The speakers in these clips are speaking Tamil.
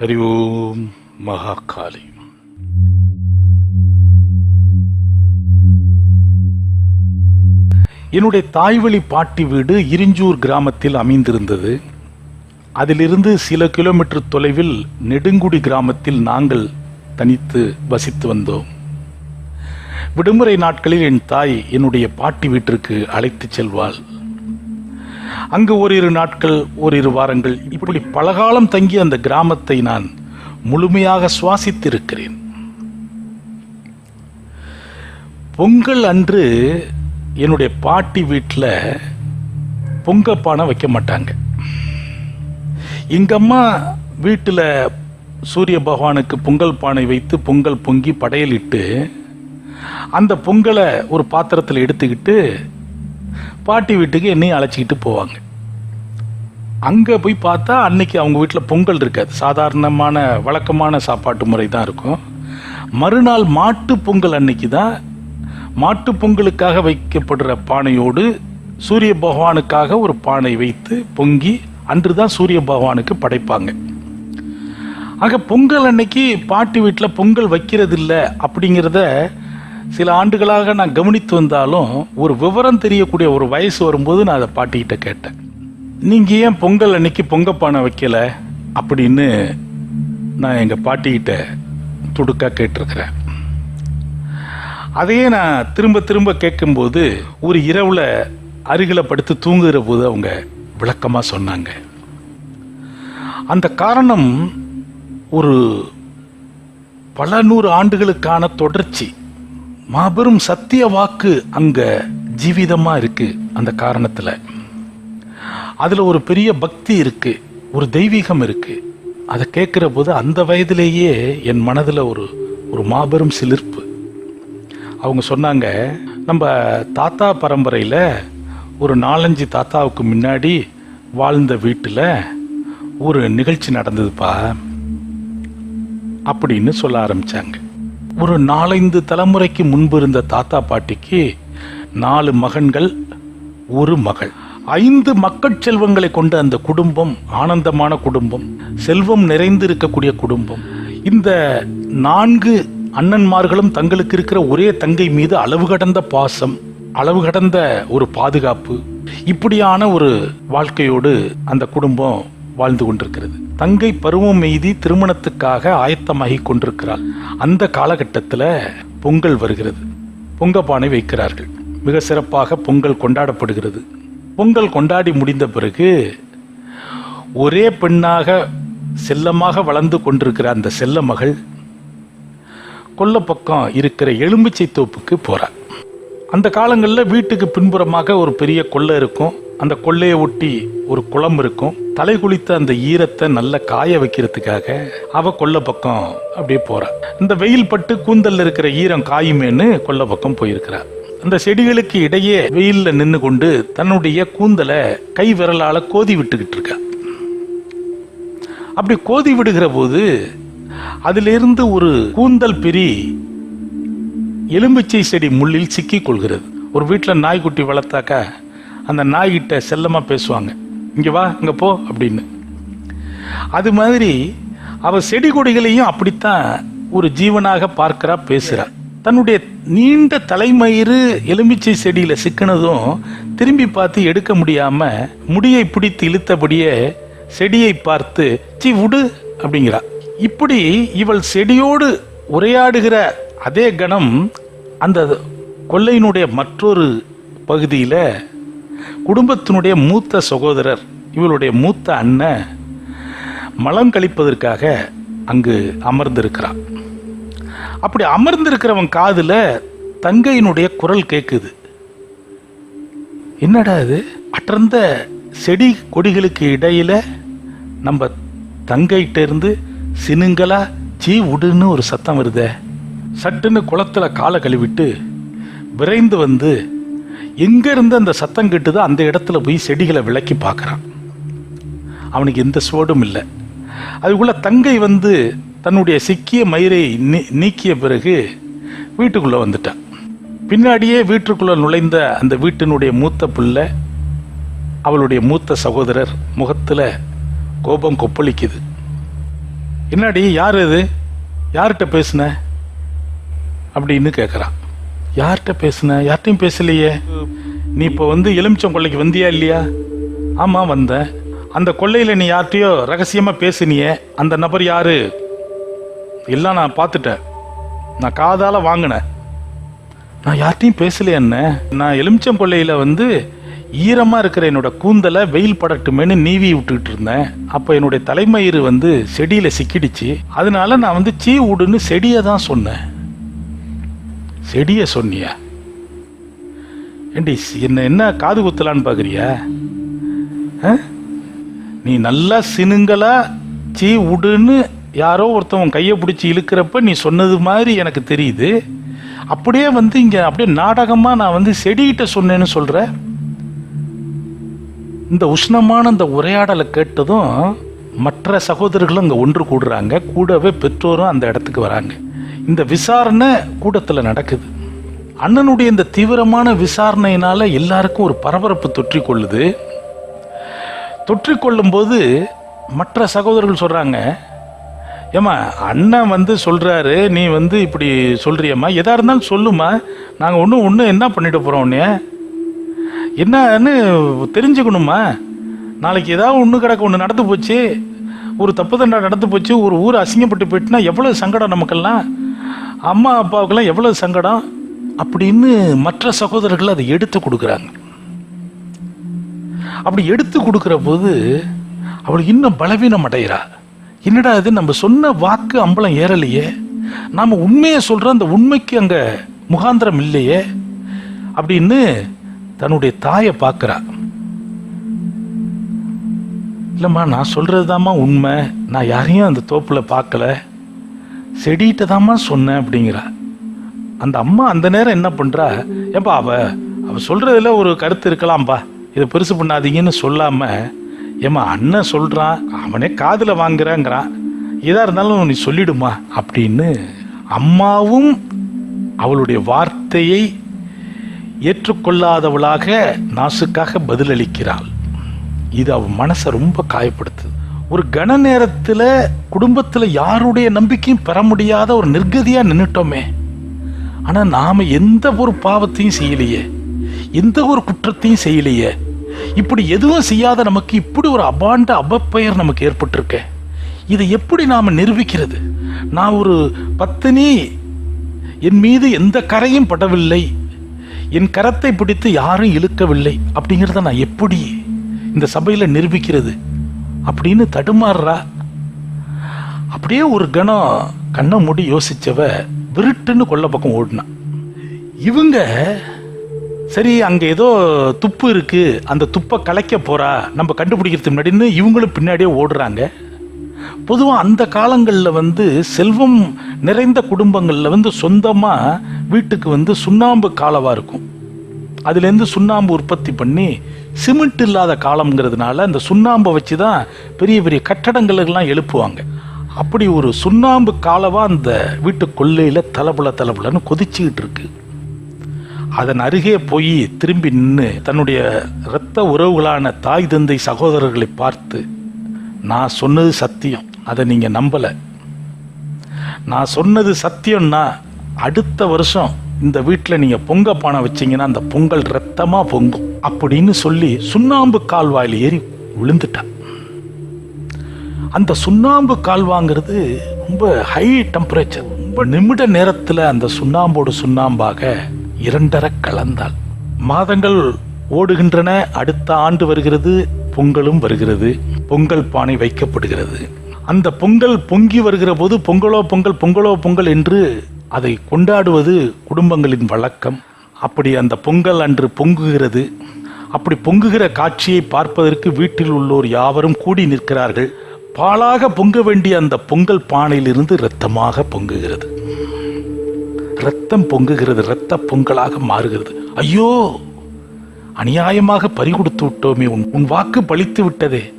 ஹரி ஓம் மகாகாளி என்னுடைய தாய்வழி பாட்டி வீடு இரிஞ்சூர் கிராமத்தில் அமைந்திருந்தது. அதிலிருந்து சில கிலோமீட்டர் தொலைவில் நெடுங்குடி கிராமத்தில் நாங்கள் தனித்து வசித்து வந்தோம். விடுமுறை நாட்களில் என் தாய் என்னுடைய பாட்டி வீட்டிற்கு அழைத்துச் செல்வாள். அங்கு ஓரிரு நாட்கள் ஓரிரு வாரங்கள். இப்படி பலகாலம் தங்கி அந்த கிராமத்தை நான் முழுமையாக சுவாசித்திருக்கிறேன். பொங்கல் அன்று என்னுடைய பாட்டி வீட்டில் பொங்கல் பானை வைக்க மாட்டாங்க. எங்கள் அம்மா வீட்டில் சூரிய பகவானுக்கு பொங்கல் பானை வைத்து பொங்கல் பொங்கி படையலிட்டு அந்த பொங்கலை ஒரு பாத்திரத்தில் எடுத்துக்கிட்டு பாட்டி வீட்டுக்கு என்னையும் அழைச்சிக்கிட்டு போவாங்க. அங்கே போய் பார்த்தா அன்னைக்கு அவங்க வீட்டில் பொங்கல் இருக்காது. சாதாரணமான வழக்கமான சாப்பாட்டு முறை தான் இருக்கும். மறுநாள் மாட்டு பொங்கல் அன்னைக்கு தான் மாட்டு பொங்கலுக்காக வைக்கப்படுற பானையோடு சூரிய பகவானுக்காக ஒரு பானை வைத்து பொங்கி அன்று தான் சூரிய பகவானுக்கு படைப்பாங்க. ஆக பொங்கல் அன்னைக்கு பாட்டி வீட்டில் பொங்கல் வைக்கிறதில்ல அப்படிங்கிறத சில ஆண்டுகளாக நான் கவனித்து வந்தாலும் ஒரு விவரம் தெரியக்கூடிய ஒரு வயசு வரும்போது நான் அதை பாட்டிக்கிட்ட கேட்டேன். நீங்கள் ஏன் பொங்கல் அன்னைக்கு பொங்க பானை வைக்கல? அப்படின்னு நான் எங்கள் பாட்டிக்கிட்ட துடுக்கா கேட்டிருக்கிறேன். அதையே நான் திரும்ப திரும்ப கேட்கும்போது ஒரு இரவில் அருகில் படுத்து தூங்குகிற போது அவங்க விளக்கமாக சொன்னாங்க. அந்த காரணம் ஒரு பல நூறு ஆண்டுகளுக்கான தொடர்ச்சி. மாபெரும் சத்திய வாக்கு அங்கே ஜீவிதமாக இருக்குது அந்த காரணத்தில். அதில் ஒரு பெரிய பக்தி இருக்குது ஒரு தெய்வீகம் இருக்குது அதை கேட்குற போது அந்த வயதிலேயே என் மனதில் ஒரு ஒரு மாபெரும் சிலிர்ப்பு. அவங்க சொன்னாங்க நம்ம தாத்தா பரம்பரையில் ஒரு நாலஞ்சு தாத்தாவுக்கு முன்னாடி வாழ்ந்த வீட்டில் ஒரு நிகழ்ச்சி நடந்ததுப்பா அப்படின்னு சொல்ல ஆரம்பித்தாங்க ஒரு நாலைந்து தலைமுறைக்கு முன்பு இருந்த தாத்தா பாட்டிக்கு நாலு மகன்கள் ஒரு மகள். ஐந்து மக்கள் செல்வங்களை கொண்ட அந்த குடும்பம் ஆனந்தமான குடும்பம் செல்வம் நிறைந்து இருக்கக்கூடிய குடும்பம். இந்த நான்கு அண்ணன்மார்களும் தங்களுக்கு இருக்கிற ஒரே தங்கை மீது அளவு கடந்த பாசம் அளவு கடந்த ஒரு பாதுகாப்பு இப்படியான ஒரு வாழ்க்கையோடு அந்த குடும்பம் வாழ்ந்து கொண்டிருக்கிறது. தங்கை பருவம் எய்தி திருமணத்துக்காக ஆயத்தமாகி கொண்டிருக்கிறாள். அந்த காலகட்டத்தில் பொங்கல் வருகிறது. பொங்க பானை வைக்கிறார்கள். மிக சிறப்பாக பொங்கல் கொண்டாடப்படுகிறது. பொங்கல் கொண்டாடி முடிந்த பிறகு ஒரே பெண்ணாக செல்லமாக வளர்ந்து கொண்டிருக்கிற அந்த செல்ல மகள் கொல்லை பக்கம் இருக்கிற எலும்பிச்சை தோப்புக்கு போகிறார் அந்த காலங்களில் வீட்டுக்கு பின்புறமாக ஒரு பெரிய கொள்ளை இருக்கும். அந்த கொள்ளையை ஒட்டி ஒரு குளம் இருக்கும். தலை குளித்த அந்த ஈரத்தை நல்லா காய வைக்கிறதுக்காக அவ கொல்லை பக்கம் அப்படியே போறா. இந்த வெயில் பட்டு கூந்தல்ல இருக்கிற ஈரம் காயுமேன்னு கொல்லை பக்கம் போயிருக்கிறார் அந்த செடிகளுக்கு இடையே வெயில்ல நின்று கொண்டு தன்னுடைய கூந்தலை கை விரலால கோதி விட்டுக்கிட்டு இருக்கா. அப்படி கோதி விடுகிற போது அதிலிருந்து ஒரு கூந்தல் பிரி எலும்பிச்சை செடி முள்ளில் சிக்கி கொள்கிறது. ஒரு வீட்டில் நாய்க்குட்டி வளர்த்தாக்கா அந்த நாய்கிட்ட செல்லமாக பேசுவாங்க. இங்கே வா இங்கே போ அப்படின்னு. அது மாதிரி அவ செடி கொடிகளையும் அப்படித்தான் ஒரு ஜீவனாக பார்க்கிறா பேசுறா. தன்னுடைய நீண்ட தலைமயிறு எலுமிச்சை செடியில் சிக்கினதும் திரும்பி பார்த்து எடுக்க முடியாமல் முடியை பிடித்து இழுத்தபடியே செடியை பார்த்து சி உடு அப்படிங்கிறா. இப்படி இவள் செடியோடு உரையாடுகிற அதே கணம் அந்த கொள்ளையினுடைய மற்றொரு பகுதியில் குடும்பத்தினுடைய மூத்த சகோதரர் இவளுடைய மூத்த அண்ணன் மலம் கழிப்பதற்காக அங்கு அமர்ந்திருக்கிறான் அப்படி அமர்ந்திருக்கிறவன் காதுல தங்கையினுடைய குரல் கேட்குது என்னடா இது? அடர்ந்த செடி கொடிகளுக்கு இடையில நம்ம தங்கைகிட்ட இருந்து சினுங்களா சீ உடுன்னு ஒரு சத்தம் வருதே. சட்டுன்னு குளத்துல காலை கழுவிட்டு விரைந்து வந்து எங்க இருந்து அந்த சத்தம் கிட்டுதோ அந்த இடத்துல போய் செடிகளை விளக்கி பார்க்கறான். அவனுக்கு எந்த சுவடும் இல்லை. அதுக்குள்ள தங்கை வந்து தன்னுடைய சிக்கிய மயிரை நீ- நீக்கிய பிறகு வீட்டுக்குள்ளே வந்துட்டான் பின்னாடியே வீட்டுக்குள்ளே நுழைந்த அந்த வீட்டினுடைய மூத்த பிள்ளை அவளுடைய மூத்த சகோதரர் முகத்தில் கோபம் கொப்பளிக்குது. என்னடி யார் இது? யார்கிட்ட பேசுன? அப்படின்னு கேட்குறான் யார்கிட்ட பேசுன? யார்கிட்டையும் பேசலையே. நீ இப்போ வந்து எலுமிச்சம் கொள்ளைக்கு வந்தியா இல்லையா? ஆமாம் வந்தேன். அந்த கொள்ளையில் நீ யார்கிட்டையோ ரகசியமாக பேசுனியே. அந்த நபர் யாரு? எல்லாம் நான் பார்த்துட்டேன். நான் காதால் வாங்கினேன். நான் யார்ட்டையும் பேசலையே என்ன? நான் எலுமிச்சம் கொள்ளையில் வந்து ஈரமாக இருக்கிற என்னோட கூந்தலை வெயில் படட்டுமேன்னு நீவி விட்டுக்கிட்டு இருந்தேன். அப்போ என்னுடைய தலைமயிறு வந்து செடியில் சிக்கிடுச்சு. அதனால நான் வந்து சீ விடுன்னு செடியை தான் சொன்னேன். செடியை சொன்னியா? ஏண்டி என்ன என்ன காது குத்தலான்னு பார்க்குறியா ஆ? நீ நல்லா சினுங்களா சீ விடுன்னு யாரோ ஒருத்தவன் கையை பிடிச்சி இழுக்கிறப்ப நீ சொன்னது மாதிரி எனக்கு தெரியுது. அப்படியே வந்து இங்கே அப்படியே நாடகமாக நான் வந்து செடிகிட்ட சொன்னேன்னு சொல்கிற இந்த உஷ்ணமான இந்த உரையாடலை கேட்டதும் மற்ற சகோதரர்களும் அங்கே ஒன்று கூடுறாங்க. கூடவே பெற்றோரும் அந்த இடத்துக்கு வராங்க. இந்த விசாரணை கூடத்தில் நடக்குது. அண்ணனுடைய இந்த தீவிரமான விசாரணையினால் எல்லாருக்கும் ஒரு பரபரப்பு தொற்றிக்கொள்ளுது. தொற்றிக்கொள்ளும் போது மற்ற சகோதரர்கள் சொல்கிறாங்க ஏம்மா அண்ணன் வந்து சொல்கிறாரு நீ வந்து இப்படி சொல்கிறியம்மா எதாக இருந்தாலும் சொல்லுமா நாங்கள் ஒன்றும் ஒன்று என்ன பண்ணிட்டு போகிறோம் உன்னைய? என்னன்னு தெரிஞ்சுக்கணுமா நாளைக்கு ஏதாவது ஒன்று கிடக்க ஒன்று நடந்து போச்சு. ஒரு தப்பு தண்டா நடந்து போச்சு ஒரு ஊர் அசிங்கப்பட்டு போயிட்டுனா எவ்வளோ சங்கடம் நமக்கெல்லாம்? அம்மா அப்பாவுக்கெல்லாம் எவ்வளோ சங்கடம்? அப்படின்னு மற்ற சகோதரர்கள் அதை எடுத்து கொடுக்குறாங்க. அப்படி எடுத்து கொடுக்குற போது அவள் இன்னும் பலவீனம் அடைகிறாள் என்னடா இது? நம்ம சொன்ன வாக்கு அம்பலம் ஏறலையே. நாம் உண்மையை சொல்கிற அந்த உண்மைக்கு அங்கே முகாந்திரம் இல்லையே. அப்படின்னு தன்னுடைய தாயை பார்க்குறா. இல்லைம்மா நான் சொல்கிறது உண்மை. நான் யாரையும் அந்த தோப்பில் பார்க்கல. செடிகிட்ட தாம்மா சொன்னேன் அப்படிங்கிறா. அந்த அம்மா அந்த நேரம் என்ன பண்ணுறா ஏப்பா அவ அவள் சொல்கிறதுல ஒரு கருத்து இருக்கலாம்ப்பா இதை பெருசு பண்ணாதீங்கன்னு சொல்லாமல் ஏம்மா அண்ணன் சொல்கிறான் அவனே காதில் வாங்குறாங்கிறான். எதாக இருந்தாலும் நீ சொல்லிடுமா அப்படின்னு அம்மாவும் அவளுடைய வார்த்தையை ஏற்றுக்கொள்ளாதவளாக நாசுக்காக பதிலளிக்கிறாள். இது அவன் மனசை ரொம்ப காயப்படுத்துது. ஒரு கன நேரத்தில் குடும்பத்தில் யாருடைய நம்பிக்கையும் பெற முடியாத ஒரு நிர்கதியாக நின்றுட்டோமே ஆனால் நாம் எந்த ஒரு பாவத்தையும் செய்யலையே. எந்த ஒரு குற்றத்தையும் செய்யலையே. இப்படி எதுவும் செய்யாத நமக்கு இப்படி ஒரு அபாண்ட அபப்பெயர் நமக்கு ஏற்பட்டிருக்க. இதை எப்படி நாம் நிரூபிக்கிறது? நான் ஒரு பத்தினி என் மீது எந்த கரையும் படவில்லை. என் கரத்தை பிடித்து யாரும் இழுக்கவில்லை. அப்படிங்கிறத நான் எப்படி இந்த சபையில் நிரூபிக்கிறது? அப்படின்னு தடுமாறுறா. அப்படியே ஒரு கணம் கண்ணை மூடி யோசிச்சவ விருட்டுன்னு கொல்ல பக்கம் ஓடினான் இவங்க சரி அங்கே ஏதோ துப்பு இருக்கு. அந்த துப்பை கலைக்க போறா. நம்ம கண்டுபிடிக்கிறதுக்கு முன்னாடின்னு இவங்களும் பின்னாடியே ஓடுறாங்க. பொதுவாக அந்த காலங்களில் வந்து செல்வம் நிறைந்த குடும்பங்களில் வந்து சொந்தமாக வீட்டுக்கு வந்து சுண்ணாம்பு காலவாக இருக்கும். அதுலேருந்து சுண்ணாம்பு உற்பத்தி பண்ணி சிமெண்ட் இல்லாத காலம்ங்கிறதுனால அந்த சுண்ணாம்பை வச்சு தான் பெரிய பெரிய கட்டடங்களுக்கெல்லாம் எழுப்புவாங்க. அப்படி ஒரு சுண்ணாம்பு காலவாக அந்த வீட்டு கொள்ளையில் தலபுல தலபுலன்னு கொதிச்சுக்கிட்டு இருக்குது அதன் அருகே போய் திரும்பி நின்று தன்னுடைய இரத்த உறவுகளான தாய் தந்தை சகோதரர்களை பார்த்து நான் சொன்னது சத்தியம். அதை நீங்கள் நம்பலை. நான் சொன்னது சத்தியம்னா அடுத்த வருஷம் இந்த வீட்டில் நீங்கள் பொங்க பானை வச்சிங்கன்னா அந்த பொங்கல் ரத்தமாக பொங்கும். அப்படின்னு சொல்லி சுண்ணாம்பு கால்வாயில் ஏறி விழுந்துட்டா. அந்த சுண்ணாம்பு கால்வாங்கிறது ரொம்ப ஹை டெம்பரேச்சர் ரொம்ப நிமிட நேரத்தில் அந்த சுண்ணாம்போடு சுண்ணாம்பாக இரண்டர கலந்தாள். மாதங்கள் ஓடுகின்றன அடுத்த ஆண்டு வருகிறது பொங்கலும் வருகிறது பொங்கல் பானை வைக்கப்படுகிறது. அந்த பொங்கல் பொங்கி வருகிற போது பொங்கலோ பொங்கல் பொங்கலோ பொங்கல் என்று அதை கொண்டாடுவது குடும்பங்களின் வழக்கம். அப்படி அந்த பொங்கல் அன்று பொங்குகிறது. அப்படி பொங்குகிற காட்சியை பார்ப்பதற்கு வீட்டில் உள்ளோர் யாவரும் கூடி நிற்கிறார்கள். பாலாக பொங்க வேண்டிய அந்த பொங்கல் பானையிலிருந்து இரத்தமாக பொங்குகிறது. ரத்தம் பொங்குகிறது இரத்த பொங்கலாக மாறுகிறது. ஐயோ! அநியாயமாக பறிகொடுத்து விட்டோமே உன் உன் வாக்கு பலித்து விட்டதே.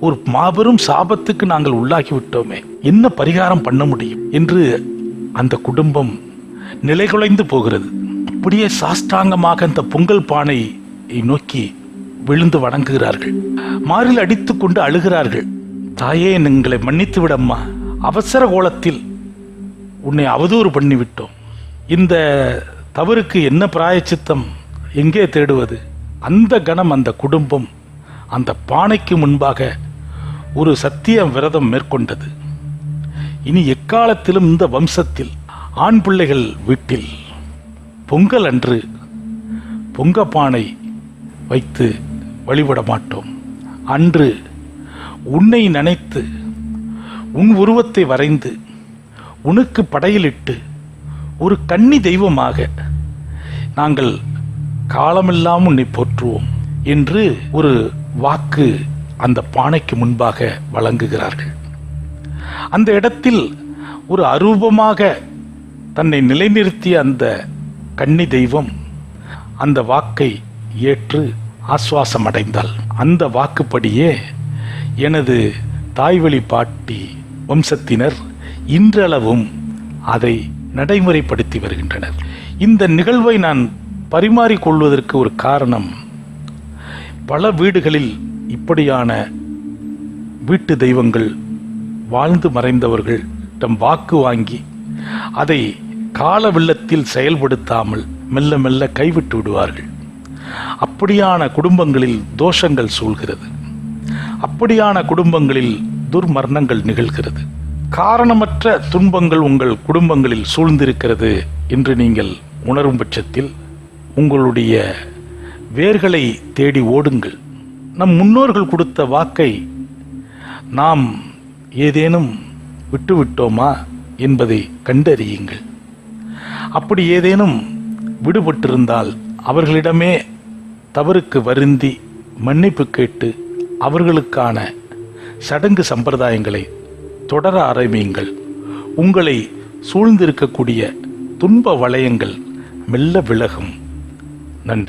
ஒரு மாபெரும் சாபத்துக்கு நாங்கள் உள்ளாகி விட்டோமே. என்ன பரிகாரம் பண்ண முடியும்? என்று அந்த குடும்பம் நிலைகுலைந்து போகிறது. அப்படியே சாஷ்டாங்கமாக அந்த பொங்கல் பானை நோக்கி விழுந்து வணங்குகிறார்கள். மாறில் அடித்துக்கொண்டு அழுகிறார்கள். தாயே எங்களை மன்னித்து விடம்மா அவசர கோலத்தில் உன்னை அவதூறு பண்ணிவிட்டோம். இந்த தவறுக்கு என்ன பிராயச்சித்தம் எங்கே தேடுவது? அந்த கணம் அந்த குடும்பம் அந்த பானைக்கு முன்பாக ஒரு சத்திய விரதம் மேற்கொண்டது. இனி எக்காலத்திலும் இந்த வம்சத்தில் ஆண் பிள்ளைகள் வீட்டில் பொங்கல் அன்று பொங்க பானை வைத்து வழிபட மாட்டோம். அன்று உன்னை நினைத்து உன் உருவத்தை வரைந்து உனக்கு படையிலிட்டு ஒரு கன்னி தெய்வமாக நாங்கள் காலமெல்லாம் உன்னை போற்றுவோம் என்று ஒரு வாக்கு அந்த பானைக்கு முன்பாக வழங்குகிறார்கள். அந்த இடத்தில் ஒரு அரூபமாக தன்னை நிலைநிறுத்திய அந்த கன்னி தெய்வம் அந்த வாக்கை ஏற்று ஆஸ்வாசம் அடைந்தாள் அந்த வாக்குப்படியே எனது தாய்வழி பாட்டி வம்சத்தினர் இன்றளவும் அதை நடைமுறைப்படுத்தி வருகின்றனர். இந்த நிகழ்வை நான் பரிமாறிக்கொள்வதற்கு ஒரு காரணம் பல வீடுகளில் இப்படியான வீட்டு தெய்வங்கள் வாழ்ந்து மறைந்தவர்கள் தம் வாக்கு வாங்கி அதை கால வெள்ளத்தில் செயல்படுத்தாமல் மெல்ல மெல்ல கைவிட்டு விடுவார்கள். அப்படியான குடும்பங்களில் தோஷங்கள் சூழ்கிறது. அப்படியான குடும்பங்களில் துர்மரணங்கள் நிகழ்கிறது. காரணமற்ற துன்பங்கள் உங்கள் குடும்பங்களில் சூழ்ந்திருக்கிறது என்று நீங்கள் உணரும் பட்சத்தில் உங்களுடைய வேர்களை தேடி ஓடுங்கள். நம் முன்னோர்கள் கொடுத்த வாக்கை நாம் ஏதேனும் விட்டுவிட்டோமா என்பதை கண்டறியுங்கள். அப்படி ஏதேனும் விடுபட்டிருந்தால் அவர்களிடமே தவறுக்கு வருந்தி மன்னிப்பு கேட்டு அவர்களுக்கான சடங்கு சம்பிரதாயங்களை தொடர ஆரம்பியுங்கள். உங்களை சூழ்ந்திருக்கக்கூடிய துன்ப வளையங்கள் மெல்ல விலகும். நன்றி.